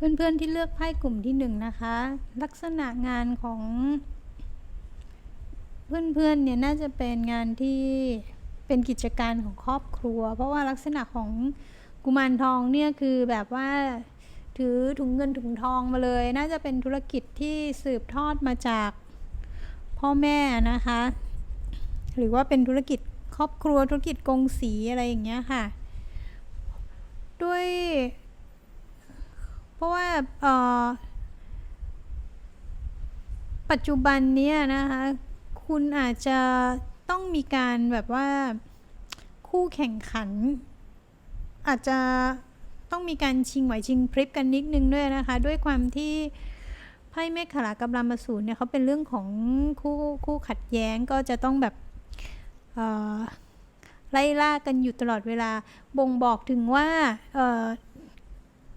เพื่อนๆที่เลือกไพ่กลุ่มที่หนึ่งนะคะ ลักษณะงานของเพื่อนๆเนี่ยน่าจะเป็นงานที่เป็นกิจการของครอบครัว เพราะว่าลักษณะของกุมารทองเนี่ยคือแบบว่าถือถุงเงินถุงทองมาเลย น่าจะเป็นธุรกิจที่สืบทอดมาจากพ่อแม่นะคะ หรือว่าเป็นธุรกิจครอบครัวธุรกิจกงสีอะไรอย่างเงี้ยค่ะ ด้วย เพราะว่าเอ่อ ปัจจุบันเนี้ยนะคะ คุณอาจจะต้องมีการแบบว่าคู่แข่งขัน อาจจะต้องมีการชิงไหวชิงพริบกันนิดนึงด้วยนะคะ ด้วยความที่ไพ่เมฆขลากำลังมาสูนเนี่ยเขาเป็นเรื่องของคู่คู่ขัดแย้งก็จะต้องแบบไล่ล่ากันอยู่ตลอดเวลาบ่งบอกถึงว่า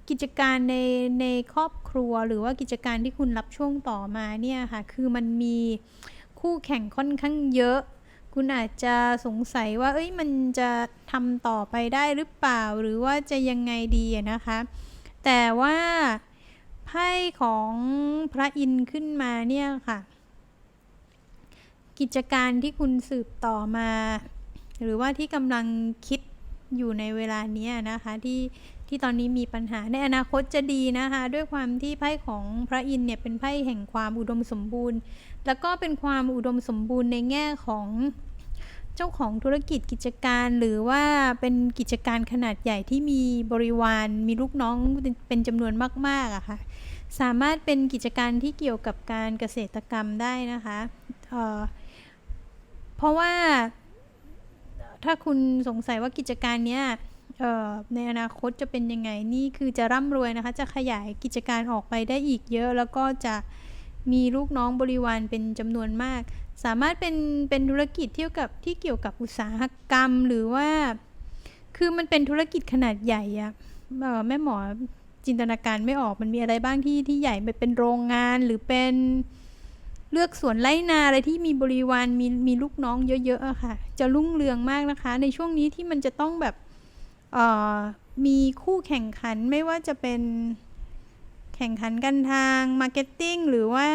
กิจการในในครอบครัวหรือว่ากิจการที่คุณรับช่วงต่อมาเนี่ยค่ะ คือมันมีคู่แข่งค่อนข้างเยอะ คุณอาจจะสงสัยว่า เอ้ยมันจะทำต่อไปได้หรือเปล่า หรือว่าจะยังไงดีนะคะ แต่ว่าไพ่ของพระอินทร์ขึ้นมาเนี่ยค่ะ กิจการที่คุณสืบต่อมา หรือว่าที่กำลังคิดอยู่ในเวลานี้นะคะที่ ที่ตอนนี้มีปัญหาในอนาคตจะดีนะคะ ด้วยความที่ไพ่ของพระอินทร์เนี่ยเป็นไพ่แห่งความอุดมสมบูรณ์ แล้วก็เป็นความอุดมสมบูรณ์ในแง่ของเจ้าของธุรกิจกิจการหรือว่าเป็นกิจการขนาดใหญ่ที่มีบริวารมีลูกน้องเป็นจำนวนมากๆอะค่ะสามารถเป็นกิจการที่เกี่ยวกับการเกษตรกรรมได้นะคะเเพราะว่าถ้าคุณสงสัยว่ากิจการเนี้ย ในอนาคตจะเป็นยังไงนี่คือจะร่ำรวยนะคะ จะขยายกิจการออกไปได้อีกเยอะ แล้วก็จะมีลูกน้องบริวารเป็นจำนวนมาก สามารถเป็นเป็นธุรกิจเที่ยวกับที่เกี่ยวกับอุตสาหกรรมหรือว่า คือมันเป็นธุรกิจขนาดใหญ่อะเออแม่หมอจินตนาการไม่ออกมันมีอะไรบ้างที่ที่ใหญ่ไปเป็นโรงงานหรือเป็นเลือกสวนไร่นาอะไรที่มีบริวารมีมีลูกน้องเยอะๆอะค่ะ จะรุ่งเรืองมากนะคะ ในช่วงนี้ที่มันจะต้องแบบ มีคู่แข่งขันไม่ว่าจะเป็นแข่งขันกันทางมาร์เก็ตติ้งหรือว่า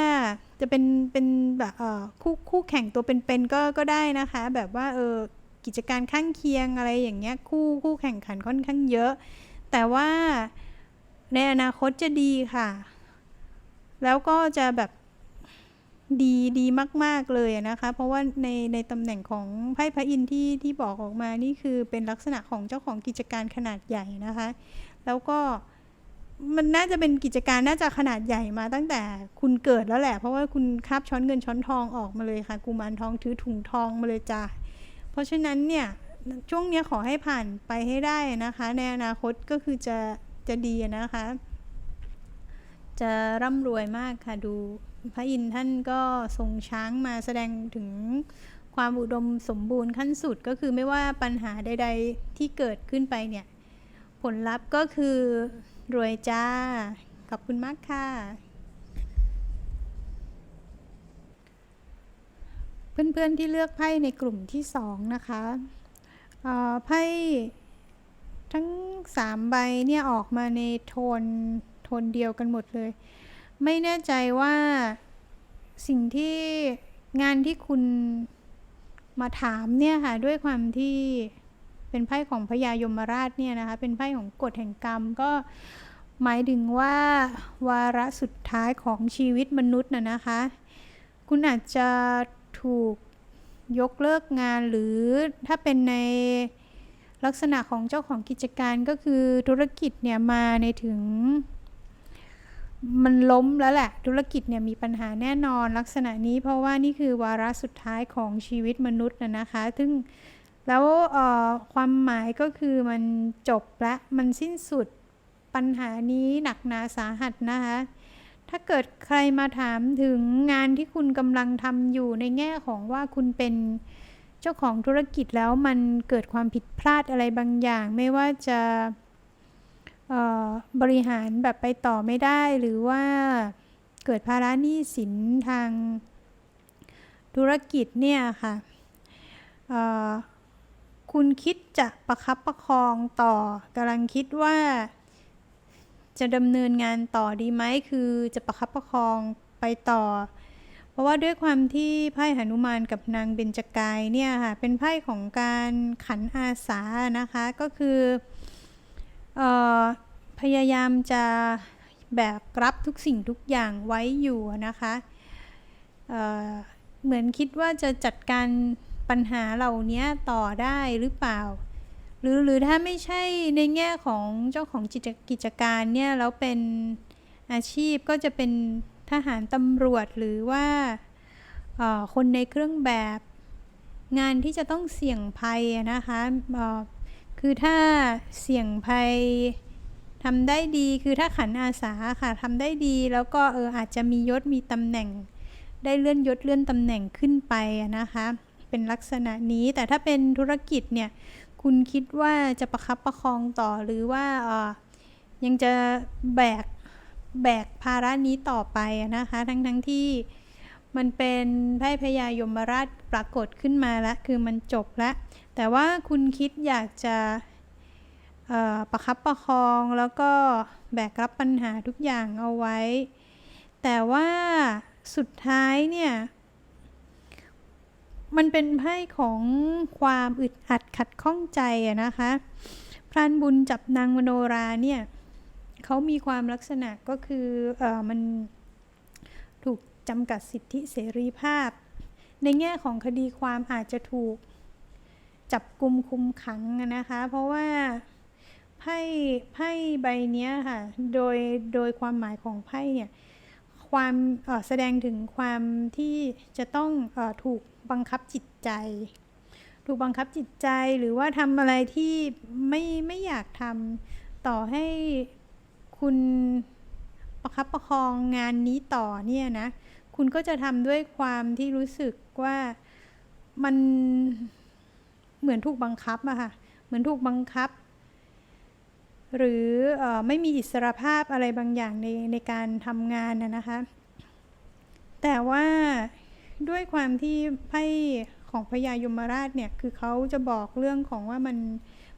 จะเป็นเป็นแบบคู่คู่แข่งตัวเป็นๆก็ก็ได้นะคะ แบบว่าเออกิจการข้างเคียงอะไรอย่างเงี้ยคู่คู่แข่งขันค่อนข้างเยอะ แต่ว่าในอนาคตจะดีค่ะ แล้วก็จะแบบ ดีดีมาก ๆ เลยนะคะ เพราะว่าในในตำแหน่งของไพ่พระอินทร์ที่ที่บอกออกมานี่คือเป็นลักษณะของเจ้าของกิจการขนาดใหญ่นะคะ แล้วก็มันน่าจะเป็นกิจการน่าจะขนาดใหญ่มาตั้งแต่คุณเกิดแล้วแหละ เพราะว่าคุณคาบช้อนเงินช้อนทองออกมาเลยค่ะกุมารทองถือถุงทองมาเลยจ้ะเพราะฉะนั้นเนี่ยช่วงนี้ขอให้ผ่านไปให้ได้นะคะ ในอนาคตก็คือจะจะดีนะคะ จะร่ำรวยมากค่ะดู พระอินทร์ท่านก็ทรงช้างมาแสดงถึงความอุดมสมบูรณ์ขั้นสุดก็คือไม่ว่าปัญหาใด ๆที่เกิดขึ้นไปเนี่ย ผลลัพธ์ก็คือรวยจ้า ขอบคุณมากค่ะ เพื่อนๆที่เลือกไพ่ในกลุ่มที่สองนะคะไพ่ทั้งสามใบเนี่ย ออกมาในโทน โทนเดียวกันหมดเลย ไม่แน่ใจว่าสิ่งที่งานที่คุณมาถามเนี่ยค่ะ ด้วยความที่เป็นไพ่ของพญายมราชเนี่ยนะคะ เป็นไพ่ของกฎแห่งกรรมก็หมายถึงว่า วาระสุดท้ายของชีวิตมนุษย์น่ะนะคะ คุณอาจจะถูกยกเลิกงานหรือถ้าเป็นในลักษณะของเจ้าของกิจการก็คือธุรกิจเนี่ยมาในถึง มันล้มแล้วแหละ ธุรกิจเนี่ยมีปัญหาแน่นอนลักษณะนี้ เพราะว่านี่คือวาระสุดท้ายของชีวิตมนุษย์นะนะคะ ซึ่งแล้วความหมายก็คือมันจบและมันสิ้นสุดปัญหานี้หนักหนาสาหัสนะคะ ถ้าเกิดใครมาถามถึงงานที่คุณกำลังทำอยู่ในแง่ของว่าคุณเป็นเจ้าของธุรกิจแล้วมันเกิดความผิดพลาดอะไรบางอย่าง ไม่ว่าจะ บริหารแบบไปต่อไม่ได้หรือว่าเกิดภาระหนี้สินทางธุรกิจเนี่ยค่ะคุณคิดจะประคับประคองต่อกำลังคิดว่า จะดำเนินงานต่อดีไหมคือจะประคับประคองไปต่อ เพราะว่าด้วยความที่ไพ่หนุมานกับนางเบญจกายเนี่ยค่ะเป็นไพ่ของการขันอาสานะคะก็คือเออ พยายามจะแบกรับทุกสิ่งทุกอย่างไว้อยู่นะคะเเหมือนคิดว่าจะจัดการปัญหาเหล่านี้ต่อได้หรือเปล่า หรือหรือถ้าไม่ใช่ในแง่ของเจ้าของกิจกิจการเนี่ยแล้วเป็นอาชีพก็จะเป็นทหารตำรวจหรือว่าคนในเครื่องแบบงานที่จะต้องเสี่ยงภัยนะคะ คือถ้าเสี่ยงภัยทำได้ดีคือถ้าขันอาสาค่ะทำได้ดีแล้วก็เอออาจจะมียศมีตำแหน่ง ได้เลื่อนยศเลื่อนตำแหน่งขึ้นไปนะคะ เป็นลักษณะนี้แต่ถ้าเป็นธุรกิจเนี่ยคุณคิดว่าจะประคับประคองต่อหรือว่าเออยังจะแบกแบกภาระนี้ต่อไปนะคะทั้งทั้งที่มันเป็นไพ่พญายมราชปรากฏขึ้นมาแล้วคือมันจบแล้ว แต่ว่าคุณคิดอยากจะประคับประคองแล้วก็แบกรับปัญหาทุกอย่างเอาไว้ แต่ว่าสุดท้ายเนี่ยมันเป็นไพ่ของความอึดอัดขัดข้องใจอะนะคะพรานบุญจับนางมโนราเนี่ยเขามีความลักษณะก็คือเออมันถูกจำกัดสิทธิเสรีภาพ ในแง่ของคดีความอาจจะถูก จับกลุ่มคุมขังนะคะ เพราะว่าไพ่ไพ่ใบนี้ค่ะ โดยโดยความหมายของไพ่เนี่ยความแสดงถึงความที่จะต้องอถูกบังคับจิตใจ ถูกบังคับจิตใจหรือว่าทำอะไรที่ไม่ไม่อยากทำต่อให้คุณประคับประคองงานนี้ต่อเนี่ยนะ คุณก็จะทำด้วยความที่รู้สึกว่ามัน เหมือนถูกบังคับอะค่ะ เหมือนถูกบังคับ หรืออไม่มีอิสรภาพอะไรบางอย่างในในการทำงานนะนะคะ แต่ว่าด้วยความที่ไพ่ของพญายมราชเนี่ยคือเขาจะบอกเรื่องของว่ามัน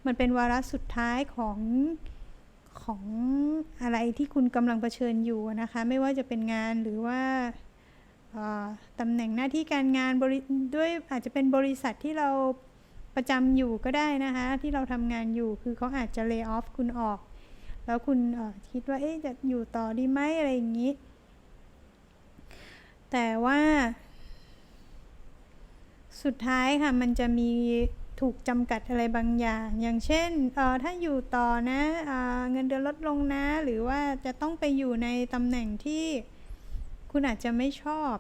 มันเป็นวาระสุดท้ายของของอะไรที่คุณกำลังเผชิญอยู่นะคะ ไม่ว่าจะเป็นงานหรือว่าตำแหน่งหน้าที่การงานด้วยอาจจะเป็นบริษัทที่เรา ประจำอยู่ก็ได้นะคะ ที่เราทำงานอยู่คือเขาอาจจะเลิกออฟคุณออก แล้วคุณคิดว่าเอ๊ะจะอยู่ต่อดีไหมอะไรอย่างนี้ แต่ว่าสุดท้ายค่ะ มันจะมีถูกจำกัดอะไรบางอย่าง อย่างเช่นเออถ้าอยู่ต่อนะเออเงินเดือนลดลงนะ หรือว่าจะต้องไปอยู่ในตำแหน่งที่คุณอาจจะไม่ชอบ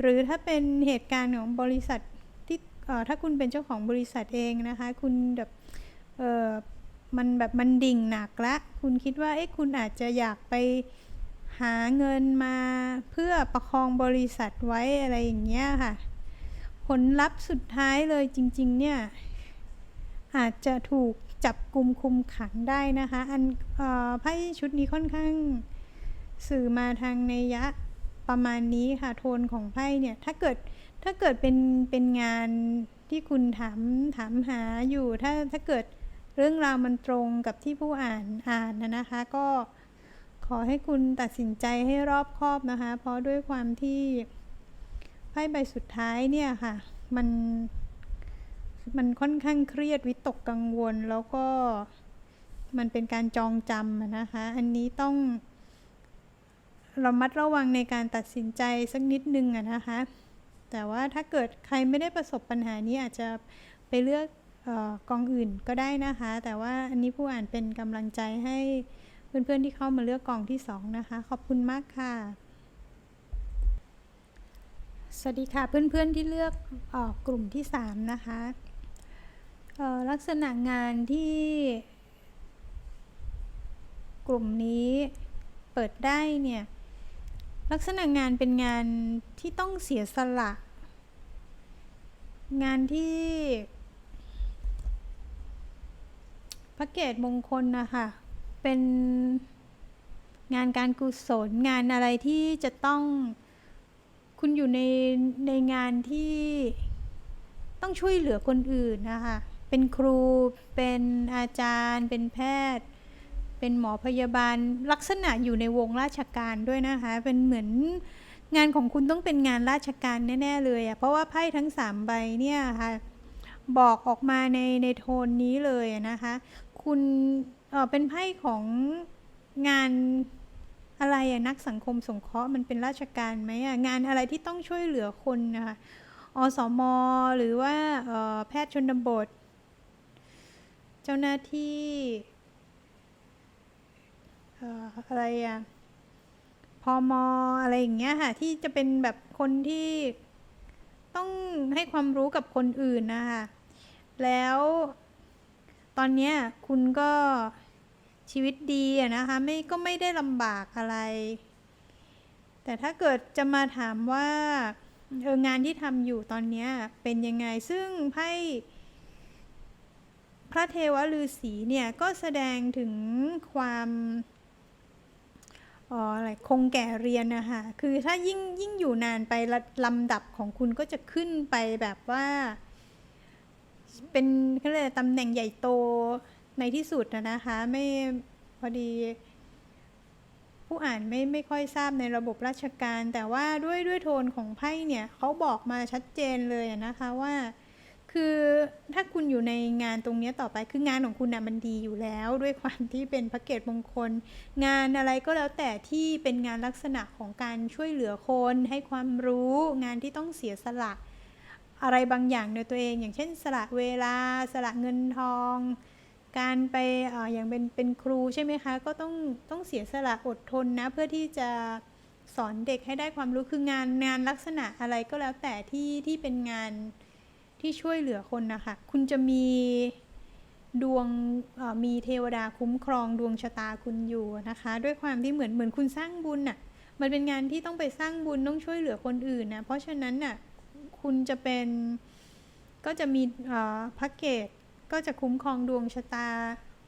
หรือถ้าเป็นเหตุการณ์ของบริษัท ถ้าคุณเป็นเจ้าของบริษัทเองนะคะ คุณแบบเออมันแบบมันดิ่งหนักละ คุณคิดว่าเอ๊ะคุณอาจจะอยากไปหาเงินมาเพื่อประคองบริษัทไว้อะไรอย่างเงี้ยค่ะ ผลลัพธ์สุดท้ายเลยจริง ๆ เนี่ย อาจจะถูกจับกลุ่มคุมขังได้นะคะ อันออไพ่ชุดนี้ค่อนข้างสื่อมาทางในยะประมาณนี้ค่ะ โทนของไพ่เนี่ย ถ้าเกิด ถ้าเกิดเป็นเป็นงานที่คุณถามถามหาอยู่ ถ้าถ้าเกิดเรื่องราวมันตรงกับที่ผู้อ่านอ่านนะนะคะ ก็ขอให้คุณตัดสินใจให้รอบคอบนะคะ เพราะด้วยความที่ไพ่ใบสุดท้ายเนี่ยค่ะ มันมันค่อนข้างเครียดวิตกกังวลแล้วก็มันเป็นการจองจำนะคะ อันนี้ต้องระมัดระวังในการตัดสินใจสักนิดนึงอะนะคะ แต่ว่าถ้าเกิดใครไม่ได้ประสบปัญหานี้อาจจะไปเลือกออกองอื่นก็ได้นะคะ แต่ว่าอันนี้ผู้อ่านเป็นกำลังใจให้เพื่อนๆที่เข้ามาเลือกกองที่สองนะคะ ขอบคุณมากค่ะ สวัสดีค่ะเพื่อนๆที่เลือกออกกลุ่มที่ 3 นะคะลักษณะงานที่กลุ่มนี้เปิดได้เนี่ย ลักษณะงานเป็นงานที่ต้องเสียสละ งานที่พระเกตมงคลนะคะเป็นงานการกุศลงานอะไรที่จะต้องคุณอยู่ในในงานที่ต้องช่วยเหลือคนอื่นนะคะ เป็นครู เป็นอาจารย์ เป็นแพทย์ เป็นหมอพยาบาลลักษณะอยู่ในวงราชการด้วยนะคะ เป็นเหมือนงานของคุณต้องเป็นงานราชการแน่ ๆ เลยอะเพราะว่าไพ่ทั้งสามใบเนี่ยค่ะบอกออกมาในในโทนนี้เลยนะคะ คุณเออเป็นไพ่ของงานอะไรอะนักสังคมสงเคราะห์มันเป็นราชการไหมอะงานอะไรที่ต้องช่วยเหลือคนนะคะอสมหรือว่าแพทย์ชนบท เจ้าหน้าที่ อะไรอะพอมอะไรอย่างเงี้ยค่ะ ที่จะเป็นแบบคนที่ต้องให้ความรู้กับคนอื่นนะคะแล้วตอนเนี้ยคุณก็ชีวิตดีอะนะคะ ไม่ก็ไม่ได้ลำบากอะไร แต่ถ้าเกิดจะมาถามว่าเอองานที่ทำอยู่ตอนเนี้ยเป็นยังไงซึ่งไพ่พระเทวฤาษีเนี่ยก็แสดงถึงความ อ๋ออะไรคงแก่เรียนนะคะคือถ้ายิ่งยิ่งอยู่นานไปลำดับของคุณก็จะขึ้นไปแบบว่า เป็นเขาเรียกตำแหน่งใหญ่โตในที่สุดนะคะไม่พอดี ผู้อ่านไม่ไม่ค่อยทราบในระบบราชการ แต่ว่าด้วยด้วยโทนของไพ่เนี่ยเขาบอกมาชัดเจนเลยนะคะว่า คือถ้าคุณอยู่ในงานตรงนี้ต่อไปคืองานของคุณน่ะมันดีอยู่แล้ว ด้วยความที่เป็นพระเกตมงคล งานอะไรก็แล้วแต่ที่เป็นงานลักษณะของการช่วยเหลือคน ให้ความรู้งานที่ต้องเสียสละอะไรบางอย่างในตัวเอง อย่างเช่น สละเวลา สละเงินทอง การไปอออย่างเป็นเป็นครูใช่ไหมคะ ก็ต้องต้องเสียสละอดทนนะ เพื่อที่จะสอนเด็กให้ได้ความรู้คืองานงานลักษณะอะไรก็แล้วแต่ที่ที่เป็นงาน ที่ช่วยเหลือคนนะคะ คุณจะมีดวงมีเทวดาคุ้มครองดวงชะตาคุณอยู่นะคะ ด้วยความที่เหมือนเหมือนคุณสร้างบุญน่ะมันเป็นงานที่ต้องไปสร้างบุญต้องช่วยเหลือคนอื่นนะเพราะฉะนั้นน่ะคุณจะเป็นก็จะมีเอ่อพระเกตก็จะคุ้มครองดวงชะตา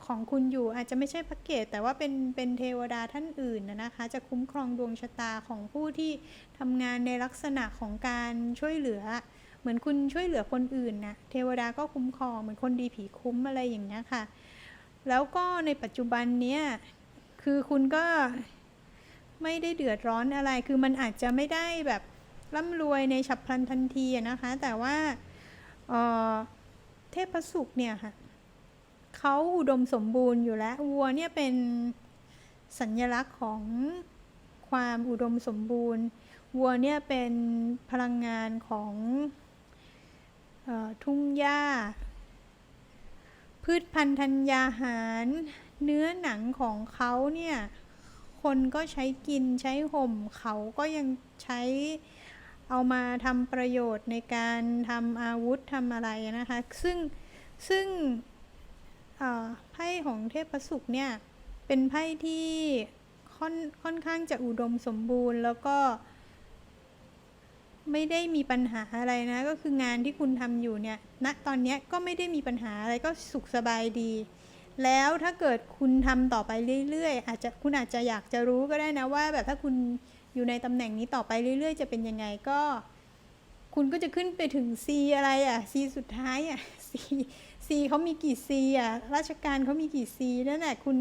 ของคุณอยู่ อาจจะไม่ใช่พระเกตแต่ว่าเป็นเป็นเทวดาท่านอื่นนะนะคะ จะคุ้มครองดวงชะตาของผู้ที่ทำงานในลักษณะของการช่วยเหลือ เหมือนคุณช่วยเหลือคนอื่นนะเทวดาก็คุ้มครองเหมือนคนดีผีคุ้มอะไรอย่างเงี้ยค่ะ แล้วก็ในปัจจุบันเนี้ยคือคุณก็ไม่ได้เดือดร้อนอะไร คือมันอาจจะไม่ได้แบบร่ำรวยในฉับพลันทันทีนะคะ แต่ว่าเเทพสุขเนี่ยค่ะเขาอุดมสมบูรณ์อยู่แล้ว วัวเนี่ยเป็นสัญลักษณ์ของความอุดมสมบูรณ์ วัวเนี่ยเป็นพลังงานของ ทุ่งหญ้า พืชพันธุ์ธัญญาหาร เนื้อหนังของเขาเนี่ย คนก็ใช้กินใช้ห่มเขาก็ยังใช้เอามาทำประโยชน์ในการทำอาวุธทำอะไรนะคะ ซึ่งซึ่งไพ่ของเทพสุขเนี่ย เป็นไพ่ที่ค่อนค่อนข้างจะอุดมสมบูรณ์แล้วก็ ไม่ได้มีปัญหาอะไรนะ ก็คืองานที่คุณทำอยู่เนี่ยณตอนนี้ก็ไม่ได้มีปัญหาอะไรก็สุขสบายดี แล้วถ้าเกิดคุณทำต่อไปเรื่อยๆ อาจจะคุณอาจจะอยากจะรู้ก็ได้นะว่า แบบถ้าคุณอยู่ในตำแหน่งนี้ต่อไปเรื่อย ๆ จะเป็นยังไงก็ คุณก็จะขึ้นไปถึง C อะไรอะ C สุดท้ายอะ C C เขามีกี่ C อะราชการเขามีกี่ C นั่นแหละคุณ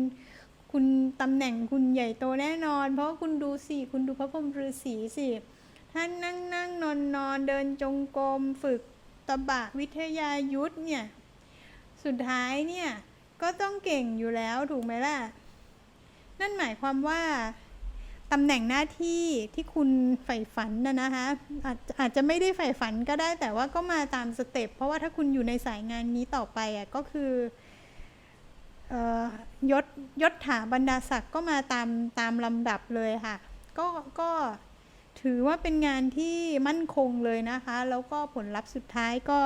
คุณตำแหน่งคุณใหญ่โตแน่นอน เพราะคุณดูสิคุณดูพระพรหมฤาษีสิ ท่านนั่งนั่งนอนนอนเดินจงกรมฝึกตบะวิทยายุทธเนี่ย สุดท้ายเนี่ย ก็ต้องเก่งอยู่แล้วถูกไหมล่ะ นั่นหมายความว่าตำแหน่งหน้าที่ที่คุณใฝ่ฝันนะนะคะอาจอาจจะไม่ได้ใฝ่ฝันก็ได้แต่ว่าก็มาตามสเต็ปเพราะว่าถ้าคุณอยู่ในสายงานนี้ต่อไปอะก็คือเอ่อยศยศถาบรรดาศักดิ์ก็มาตามตามลำดับเลยค่ะ ก็ก็ ถือว่าเป็นงานที่มั่นคงเลยนะคะ แล้วก็ผลลัพธ์สุดท้ายก็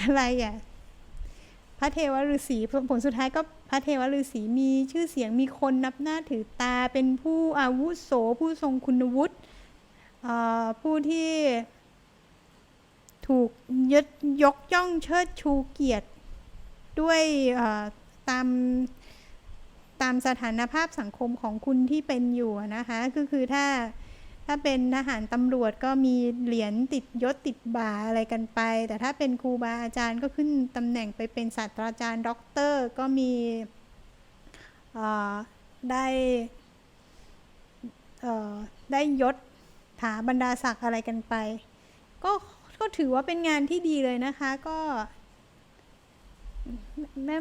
อะไรอะพระเทวฤาษีผลสุดท้ายก็พระเทวฤาษีมีชื่อเสียงมีคนนับหน้าถือตาเป็นผู้อาวุโสผู้ทรงคุณวุฒิผู้ที่ถูกยยกย่องเชิดชูเกียรติด้วยตาม ตามสถานภาพสังคมของคุณที่เป็นอยู่นะคะก็คือถ้าถ้าเป็นทหารตำรวจก็มีเหรียญติดยศติดบ่าอะไรกันไป แต่ถ้าเป็นครูบาอาจารย์ก็ขึ้นตำแหน่งไปเป็นศาสตราจารย์ด็อกเตอร์ก็มีอ่อได้อ่อได้ยศถาบรรดาศักดิ์อะไรกันไป ก็ก็ถือว่าเป็นงานที่ดีเลยนะคะก็แม่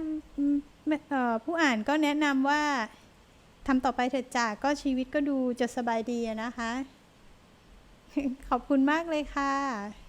ผู้อ่านก็แนะนำว่าทำต่อไปเถิดจากก็ชีวิตก็ดูจะสบายดีนะคะ ขอบคุณมากเลยค่ะ